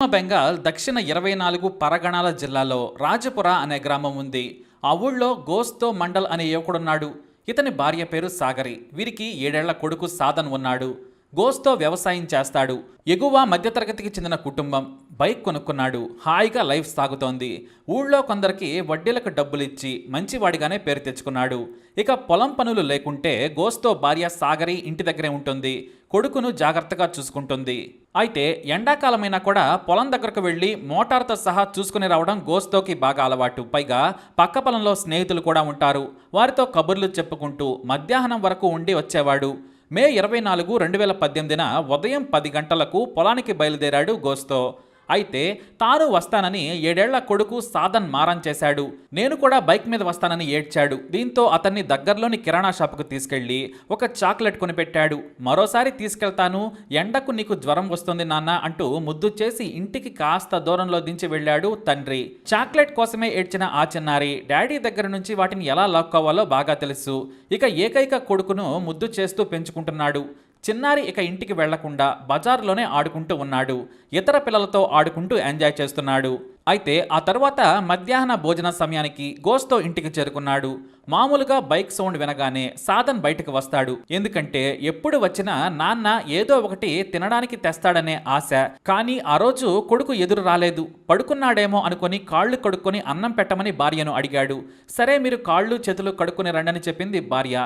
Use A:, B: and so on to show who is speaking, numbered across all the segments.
A: పశ్చిమ బెంగాల్ దక్షిణ ఇరవై నాలుగు పరగణాల జిల్లాలో రాజపుర అనే గ్రామం ఉంది. ఆ ఊళ్ళో గోస్తో మండల్ అనే యువకుడున్నాడు. ఇతని భార్య పేరు సాగరి. వీరికి ఏడేళ్ళ కొడుకు సాధన్ ఉన్నాడు. గోస్తో వ్యవసాయం చేస్తాడు. ఎగువ మధ్యతరగతికి చెందిన కుటుంబం. బైక్ కొనుక్కున్నాడు. హాయిగా లైఫ్ సాగుతోంది. ఊళ్ళో కొందరికి వడ్డీలకు డబ్బులిచ్చి మంచివాడిగానే పేరు తెచ్చుకున్నాడు. ఇక పొలం పనులు లేకుంటే గోస్తో భార్య సాగరి ఇంటి దగ్గరే ఉంటుంది. కొడుకును జాగ్రత్తగా చూసుకుంటుంది. అయితే ఎండాకాలమైనా కూడా పొలం దగ్గరకు వెళ్ళి మోటార్తో సహా చూసుకుని రావడం గోస్తోకి బాగా అలవాటు. పైగా పక్క పొలంలో స్నేహితులు కూడా ఉంటారు. వారితో కబుర్లు చెప్పుకుంటూ మధ్యాహ్నం వరకు ఉండి వచ్చేవాడు. మే ఇరవై నాలుగు రెండు వేల పద్దెనిమిదిన ఉదయం పది గంటలకు పొలానికి బయలుదేరాడు గోస్తో. అయితే తాను వస్తానని ఏడేళ్ళ కొడుకు సాధన్ మారం చేశాడు. నేను కూడా బైక్ మీద వస్తానని ఏడ్చాడు. దీంతో అతన్ని దగ్గరలోని కిరాణా షాపుకు తీసుకెళ్ళి ఒక చాక్లెట్ కొనిపెట్టాడు. మరోసారి తీసుకెళ్తాను ఎండకు నీకు జ్వరం వస్తుంది నాన్న అంటూ ముద్దు చేసి ఇంటికి కాస్త దూరంలో దించి వెళ్ళాడు తండ్రి. చాక్లెట్ కోసమే ఏడ్చిన ఆ చిన్నారి డాడీ దగ్గర నుంచి వాటిని ఎలా లాక్కోవాలో బాగా తెలుసు. ఇక ఏకైక కొడుకును ముద్దు చేస్తూ పెంచుకుంటున్నాడు. చిన్నారి ఇక ఇంటికి వెళ్ళకుండా బజార్లోనే ఆడుకుంటూ ఉన్నాడు. ఇతర పిల్లలతో ఆడుకుంటూ ఎంజాయ్ చేస్తున్నాడు. అయితే ఆ తర్వాత మధ్యాహ్న భోజన సమయానికి గోస్తో ఇంటికి చేరుకున్నాడు. మామూలుగా బైక్ సౌండ్ వినగానే సాధన్ బయటకు వస్తాడు. ఎందుకంటే ఎప్పుడు వచ్చినా నాన్న ఏదో ఒకటి తినడానికి తెస్తాడనే ఆశ. కానీ ఆ రోజు కొడుకు ఎదురు రాలేదు. పడుకున్నాడేమో అనుకొని కాళ్ళు కడుక్కొని అన్నం పెట్టమని భార్యను అడిగాడు. సరే మీరు కాళ్ళు చేతులు కడుక్కుని రండని చెప్పింది భార్య.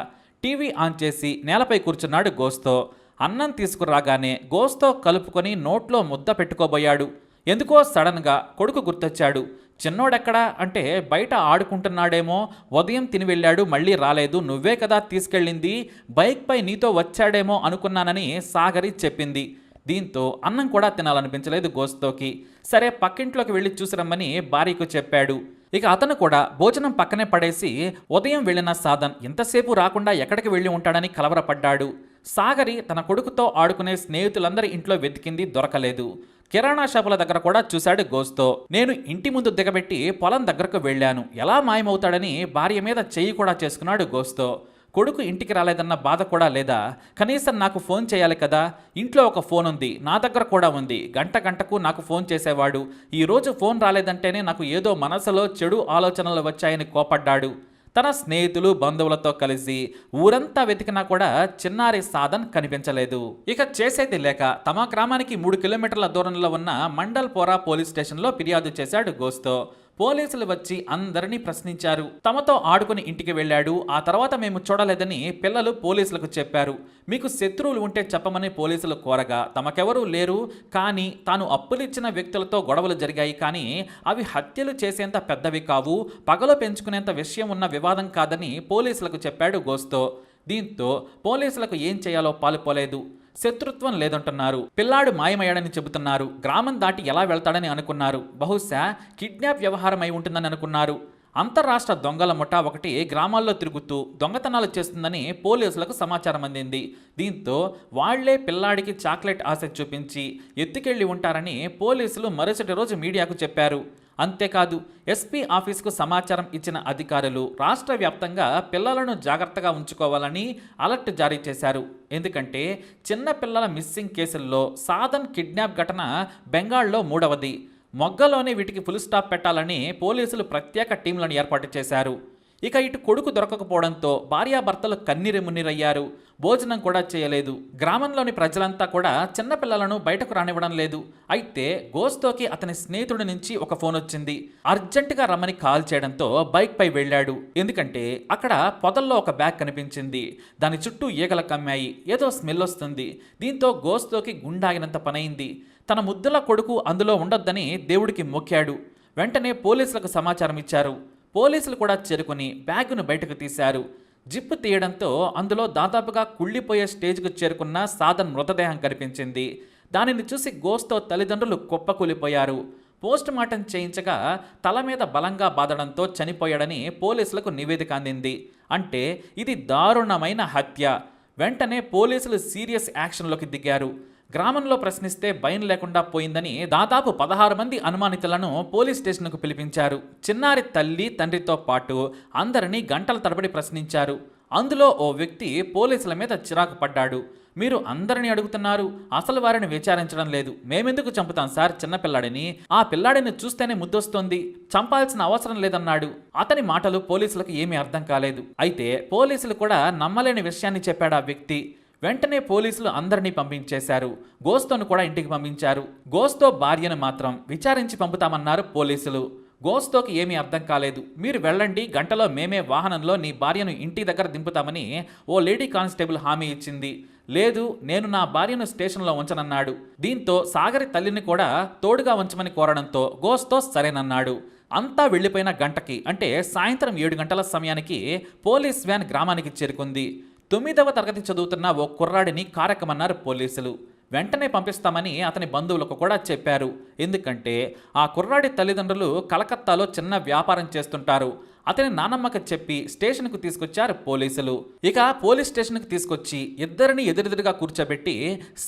A: టీవీ ఆన్ చేసి నేలపై కూర్చున్నాడు గోస్తో. అన్నం తీసుకురాగానే గోస్తో కలుపుకొని నోట్లో ముద్ద పెట్టుకోబోయాడు. ఎందుకో సడన్గా కొడుకు గుర్తొచ్చాడు. చిన్నోడెక్కడా? అంటే బయట ఆడుకుంటున్నాడేమో. ఉదయం తిని వెళ్ళాడు మళ్ళీ రాలేదు. నువ్వే కదా తీసుకెళ్ళింది. బైక్పై నీతో వచ్చాడేమో అనుకున్నానని సాగరి చెప్పింది. దీంతో అన్నం కూడా తినాలనిపించలేదు గోస్తోకి. సరే పక్కింట్లోకి వెళ్ళి చూసిరమ్మని భార్యకు చెప్పాడు. ఇక అతను కూడా భోజనం పక్కనే పడేసి ఉదయం వెళ్ళిన సాధన్ ఇంతసేపు రాకుండా ఎక్కడికి వెళ్ళి ఉంటాడని కలవరపడ్డాడు. సాగరి తన కొడుకుతో ఆడుకునే స్నేహితులందరి ఇంట్లో వెతికింది దొరకలేదు. కిరాణా షాపుల దగ్గర కూడా చూశాడు గోస్తో. నేను ఇంటి ముందు దిగబెట్టి పొలం దగ్గరకు వెళ్ళాను. ఎలా మాయమవుతాడని భార్య మీద చెయ్యి కూడా చేసుకున్నాడు గోస్తో. కొడుకు ఇంటికి రాలేదన్న బాధ కూడా లేదా? కనీసం నాకు ఫోన్ చేయాలి కదా? ఇంట్లో ఒక ఫోన్ ఉంది నా దగ్గర కూడా ఉంది. గంట గంటకు నాకు ఫోన్ చేసేవాడు. ఈరోజు ఫోన్ రాలేదంటేనే నాకు ఏదో మనసులో చెడు ఆలోచనలు వచ్చాయని కోపడ్డాడు. తన స్నేహితులు బంధువులతో కలిసి ఊరంతా వెతికినా కూడా చిన్నారి సాధన్ కనిపించలేదు. ఇక చేసేది లేక తమ గ్రామానికి మూడు కిలోమీటర్ల దూరంలో ఉన్న మండల్పోరా పోలీస్ స్టేషన్లో ఫిర్యాదు చేశాడు గోస్తో. పోలీసులు వచ్చి అందరినీ ప్రశ్నించారు. తమతో ఆడుకుని ఇంటికి వెళ్ళాడు. ఆ తర్వాత మేము చూడలేదని పిల్లలు పోలీసులకు చెప్పారు. మీకు శత్రువులు ఉంటే చెప్పమని పోలీసులు కోరగా తమకెవరూ లేరు. కానీ తాను అప్పులిచ్చిన వ్యక్తులతో గొడవలు జరిగాయి. కానీ అవి హత్యలు చేసేంత పెద్దవి కావు. పగలో పెంచుకునేంత విషయం ఉన్న వివాదం కాదని పోలీసులకు చెప్పాడు గోస్తో. దీంతో పోలీసులకు ఏం చేయాలో పాలుపోలేదు. శత్రుత్వం లేదంటున్నారు. పిల్లాడు మాయమయ్యాడని చెబుతున్నారు. గ్రామం దాటి ఎలా వెళ్తాడని అనుకున్నారు. బహుశా కిడ్నాప్ వ్యవహారం అయి ఉంటుందని అనుకున్నారు. అంతర్రాష్ట్ర దొంగల ముఠా ఒకటి గ్రామాల్లో తిరుగుతూ దొంగతనాలు చేస్తుందని పోలీసులకు సమాచారం అందింది. దీంతో వాళ్ళే పిల్లాడికి చాక్లెట్ ఆశ చూపించి ఎత్తుకెళ్ళి ఉంటారని పోలీసులు మరుసటి రోజు మీడియాకు చెప్పారు. అంతేకాదు ఎస్పీ ఆఫీసుకు సమాచారం ఇచ్చిన అధికారులు రాష్ట్ర వ్యాప్తంగా పిల్లలను జాగ్రత్తగా ఉంచుకోవాలని అలర్ట్ జారీ చేశారు. ఎందుకంటే చిన్న పిల్లల మిస్సింగ్ కేసుల్లో సాధన్ కిడ్నాప్ ఘటన బెంగాల్లో మూడవది. మొగ్గలోనే వీటికి ఫుల్ స్టాప్ పెట్టాలని పోలీసులు ప్రత్యేక టీంలను ఏర్పాటు చేశారు. ఇక ఇటు కొడుకు దొరకకపోవడంతో భార్యాభర్తలు కన్నీరెమున్నీరయ్యారు భోజనం కూడా చేయలేదు. గ్రామంలోని ప్రజలంతా కూడా చిన్నపిల్లలను బయటకు రానివ్వడం లేదు. అయితే గోస్తోకి అతని స్నేహితుడి నుంచి ఒక ఫోన్ వచ్చింది. అర్జెంటుగా రమ్మని కాల్ చేయడంతో బైక్ పై వెళ్ళాడు. ఎందుకంటే అక్కడ పొదల్లో ఒక బ్యాగ్ కనిపించింది. దాని చుట్టూ ఈగల కమ్మాయి. ఏదో స్మెల్ వస్తుంది. దీంతో గోస్తోకి గుండాగినంత పనైంది. తన ముద్దుల కొడుకు అందులో ఉండొద్దని దేవుడికి మొక్కాడు. వెంటనే పోలీసులకు సమాచారం ఇచ్చారు పోలీసులు కూడా చేరుకుని బ్యాగును బయటకు తీశారు. జిప్పు తీయడంతో అందులో దాదాపుగా కుళ్ళిపోయే స్టేజ్కు చేరుకున్న సాధన్ మృతదేహం కనిపించింది. దానిని చూసి గోస్తో తల్లిదండ్రులు కుప్పకూలిపోయారు. పోస్ట్ మార్టం చేయించగా తల మీద బలంగా బాదడంతో చనిపోయాడని పోలీసులకు నివేదిక అందింది. అంటే ఇది దారుణమైన హత్య. వెంటనే పోలీసులు సీరియస్ యాక్షన్లోకి దిగారు. గ్రామంలో ప్రశ్నిస్తే భయం లేకుండా పోయిందని దాదాపు పదహారు మంది అనుమానితులను పోలీస్ స్టేషన్కు పిలిపించారు. చిన్నారి తల్లి తండ్రితో పాటు అందరినీ గంటల తరబడి ప్రశ్నించారు. అందులో ఓ వ్యక్తి పోలీసుల మీద చిరాకు పడ్డాడు. మీరు అందరిని అడుగుతున్నారు అసలు వారిని విచారించడం లేదు. మేమెందుకు చంపుతాం సార్ చిన్నపిల్లాడిని ఆ పిల్లాడిని చూస్తేనే ముద్దొస్తోంది. చంపాల్సిన అవసరం లేదన్నాడు. అతని మాటలు పోలీసులకు ఏమీ అర్థం కాలేదు. అయితే పోలీసులు కూడా నమ్మలేని విషయాన్ని చెప్పాడు ఆ వ్యక్తి. వెంటనే పోలీసులు అందరినీ పంపించేశారు. గోస్తోను కూడా ఇంటికి పంపించారు. గోస్తో భార్యను మాత్రం విచారించి పంపుతామన్నారు పోలీసులు. గోస్తోకి ఏమీ అర్థం కాలేదు. మీరు వెళ్ళండి గంటలో మేమే వాహనంలో నీ భార్యను ఇంటి దగ్గర దింపుతామని ఓ లేడీ కానిస్టేబుల్ హామీ ఇచ్చింది. లేదు నేను నా భార్యను స్టేషన్లో ఉంచనన్నాడు. దీంతో సాగరి తల్లిని కూడా తోడుగా ఉంచమని కోరడంతో గోస్తో సరేనన్నాడు. అంతా వెళ్ళిపోయిన గంటకి అంటే సాయంత్రం ఏడు గంటల సమయానికి పోలీస్ వ్యాన్ గ్రామానికి చేరుకుంది. తొమ్మిదవ తరగతి చదువుతున్న ఓ కుర్రాడిని కారకమన్నారు పోలీసులు. వెంటనే పంపిస్తామని అతని బంధువులకు కూడా చెప్పారు. ఎందుకంటే ఆ కుర్రాడి తల్లిదండ్రులు కలకత్తాలో చిన్న వ్యాపారం చేస్తుంటారు. అతని నానమ్మకు చెప్పి స్టేషన్కు తీసుకొచ్చారు పోలీసులు. ఇక పోలీస్ స్టేషన్కి తీసుకొచ్చి ఇద్దరిని ఎదురెదురుగా కూర్చోబెట్టి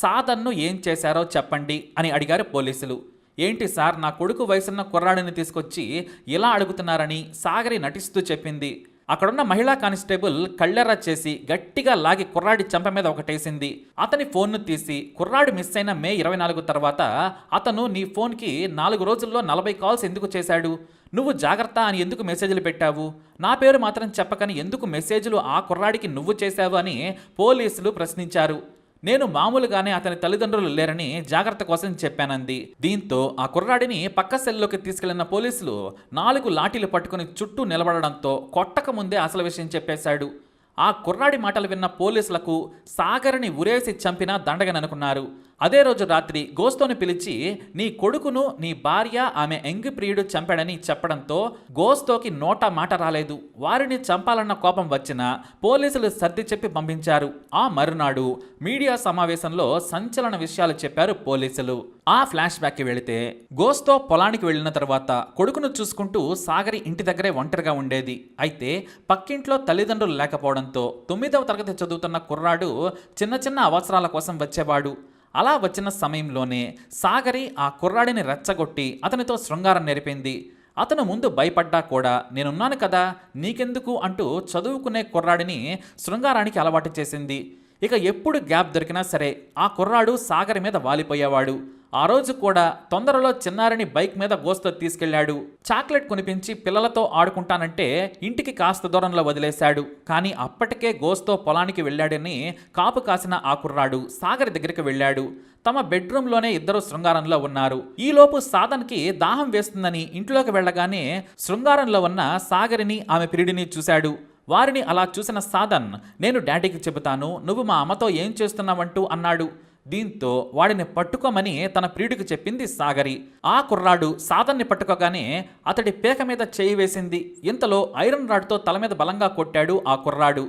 A: సాదన్ను ఏం చేశారో చెప్పండి అని అడిగారు పోలీసులు. ఏంటి సార్ నా కొడుకు వయసున్న కుర్రాడిని తీసుకొచ్చి ఇలా అడుగుతున్నారని సాగరి నటిస్తూ చెప్పింది. అక్కడున్న మహిళా కానిస్టేబుల్ కళ్ళెర చేసి గట్టిగా లాగి కుర్రాడి చెంప మీద ఒకటేసింది. అతని ఫోన్ను తీసి కుర్రాడు మిస్ అయిన మే ఇరవై నాలుగు తర్వాత అతను నీ ఫోన్కి నాలుగు రోజుల్లో నలభై కాల్స్ ఎందుకు చేశాడు? నువ్వు జాగ్రత్త అని ఎందుకు మెసేజ్లు పెట్టావు? నా పేరు మాత్రం చెప్పకని ఎందుకు మెసేజ్లు ఆ కుర్రాడికి నువ్వు చేశావు అని పోలీసులు ప్రశ్నించారు. నేను మామూలుగానే అతని తల్లిదండ్రులు లేరని జాగ్రత్త కోసం చెప్పానంది. దీంతో ఆ కుర్రాడిని పక్క సెల్లోకి తీసుకెళ్ళిన పోలీసులు నాలుగు లాఠీలు పట్టుకుని చుట్టూ నిలబడడంతో కొట్టక ముందే అసలు విషయం చెప్పేశాడు. ఆ కుర్రాడి మాటలు విన్న పోలీసులకు సాగర్ని ఉరేసి చంపినా దండగననుకున్నారు. అదే రోజు రాత్రి గోస్తోని పిలిచి నీ కొడుకును నీ భార్య ఆమె ఎంగి ప్రియుడు చంపాడని చెప్పడంతో గోస్తోకి నోట మాట రాలేదు. వారిని చంపాలన్న కోపం వచ్చిన పోలీసులు సర్ది చెప్పి పంపించారు. ఆ మరునాడు మీడియా సమావేశంలో సంచలన విషయాలు చెప్పారు పోలీసులు. ఆ ఫ్లాష్ బ్యాక్కి వెళితే గోస్తో పొలానికి వెళ్ళిన తర్వాత కొడుకును చూసుకుంటూ సాగరి ఇంటి దగ్గరే ఒంటరిగా ఉండేది. అయితే పక్కింట్లో తల్లిదండ్రులు లేకపోవడంతో తొమ్మిదవ తరగతి చదువుతున్న కుర్రాడు చిన్న చిన్న అవసరాల కోసం వచ్చేవాడు. అలా వచ్చిన సమయంలోనే సాగరి ఆ కుర్రాడిని రెచ్చగొట్టి అతనితో శృంగారం నేర్పింది. అతను ముందు భయపడ్డా కూడా నేనున్నాను కదా నీకెందుకు? అంటూ చదువుకునే కుర్రాడిని శృంగారానికి అలవాటు చేసింది. ఇక ఎప్పుడు గ్యాప్ దొరికినా సరే ఆ కుర్రాడు సాగరి మీద వాలిపోయేవాడు. ఆ రోజు కూడా తొందరలో చిన్నారిని బైక్ మీద గోస్తో తీసుకెళ్ళాడు చాక్లెట్ కొనిపించి పిల్లలతో ఆడుకుంటానంటే ఇంటికి కాస్త దూరంలో వదిలేశాడు. కానీ అప్పటికే గోస్తో పొలానికి వెళ్ళాడని కాపు కాసిన ఆ కుర్రాడు సాగరి దగ్గరికి వెళ్ళాడు. తమ బెడ్రూమ్లోనే ఇద్దరు శృంగారంలో ఉన్నారు. ఈలోపు సాధన్కి దాహం వేస్తుందని ఇంట్లోకి వెళ్ళగానే శృంగారంలో ఉన్న సాగరిని ఆమె పిరిడిని చూశాడు. వారిని అలా చూసిన సాధన్ నేను డాడీకి చెబుతాను నువ్వు మా అమ్మతో ఏం చేస్తున్నావంటూ అన్నాడు. దీంతో వాడిని పట్టుకోమని తన ప్రియుడికి చెప్పింది సాగరి. ఆ కుర్రాడు సాధన్ని పట్టుకోగానే అతడి పేక మీద చేయి వేసింది. ఇంతలో ఐరన్ రాడ్తో తల మీద బలంగా కొట్టాడు ఆ కుర్రాడు.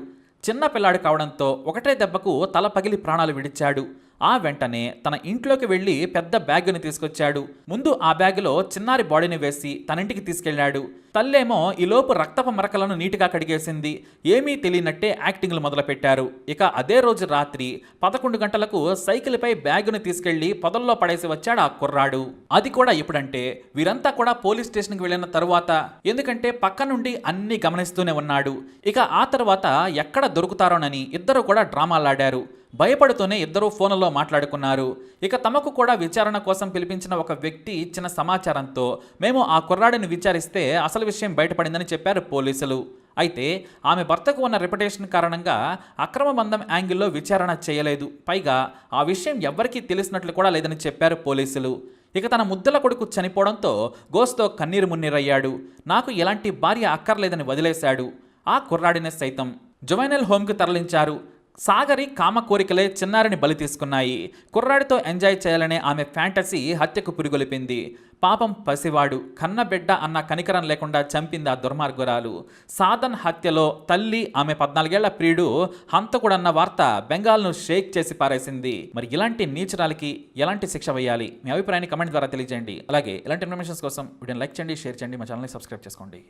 A: చిన్న పిల్లాడు కావడంతో ఒకటే దెబ్బకు తల పగిలి ప్రాణాలు విడిచాడు. ఆ వెంటనే తన ఇంట్లోకి వెళ్ళి పెద్ద బ్యాగుని తీసుకొచ్చాడు. ముందు ఆ బ్యాగులో చిన్నారి బాడీని వేసి తన ఇంటికి తీసుకెళ్ళాడు తల్లేమో ఈలోపు రక్తపు మరకలను నీటిగా కడిగేసింది. ఏమీ తెలియనట్టే యాక్టింగ్లు మొదలుపెట్టారు. ఇక అదే రోజు రాత్రి పదకొండు గంటలకు సైకిల్పై బ్యాగును తీసుకెళ్ళి పొదల్లో పడేసి వచ్చాడు ఆ కుర్రాడు. అది కూడా ఎప్పుడంటే వీరంతా కూడా పోలీస్ స్టేషన్కి వెళ్ళిన తరువాత. ఎందుకంటే పక్క నుండి అన్ని గమనిస్తూనే ఉన్నాడు. ఇక ఆ తర్వాత ఎక్కడ దొరుకుతారోనని ఇద్దరు కూడా డ్రామాలాడారు. భయపడుతూనే ఇద్దరూ ఫోన్లో మాట్లాడుకున్నారు. ఇక తమకు కూడా విచారణ కోసం పిలిపించిన ఒక వ్యక్తి ఇచ్చిన సమాచారంతో మేము ఆ కుర్రాడిని విచారిస్తే అసలు విషయం బయటపడిందని చెప్పారు పోలీసులు. అయితే ఆమె భర్తకు ఉన్న రెప్యుటేషన్ కారణంగా అక్రమ బంధం యాంగిల్లో విచారణ చేయలేదు. పైగా ఆ విషయం ఎవ్వరికీ తెలిసినట్లు కూడా లేదని చెప్పారు పోలీసులు. ఇక తన ముద్దల కొడుకు చనిపోవడంతో గోస్తో కన్నీరు మున్నీరయ్యాడు. నాకు ఎలాంటి భార్య అక్కర్లేదని వదిలేశాడు. ఆ కుర్రాడిని సైతం. జువైనల్ హోమ్కి తరలించారు. సాగరి కామ కోరికలే చిన్నారిని బలి తీసుకున్నాయి. కుర్రాడితో ఎంజాయ్ చేయాలనే ఆమె ఫ్యాంటసీ హత్యకు పురిగొలిపింది. పాపం పసివాడు కన్నబిడ్డ అన్న కనికరం లేకుండా చంపింది ఆ దుర్మార్గురాలు. సాధన్ హత్యలో తల్లి ఆమె పద్నాలుగేళ్ళ ప్రియుడు హంతకుడన్న వార్త బెంగాల్ను షేక్ చేసి పారేసింది. మరి ఇలాంటి నీచరాలకి ఎలాంటి శిక్ష వేయాలి? మీ అభిప్రాయాన్ని కమెంట్ ద్వారా తెలియజేయండి. అలాగే ఇలాంటి ఇన్ఫర్మేషన్స్ కోసం వీడియోని లైక్ చేయండి షేర్ చేయండి మా ఛానల్ని సబ్స్క్రైబ్ చేసుకోండి.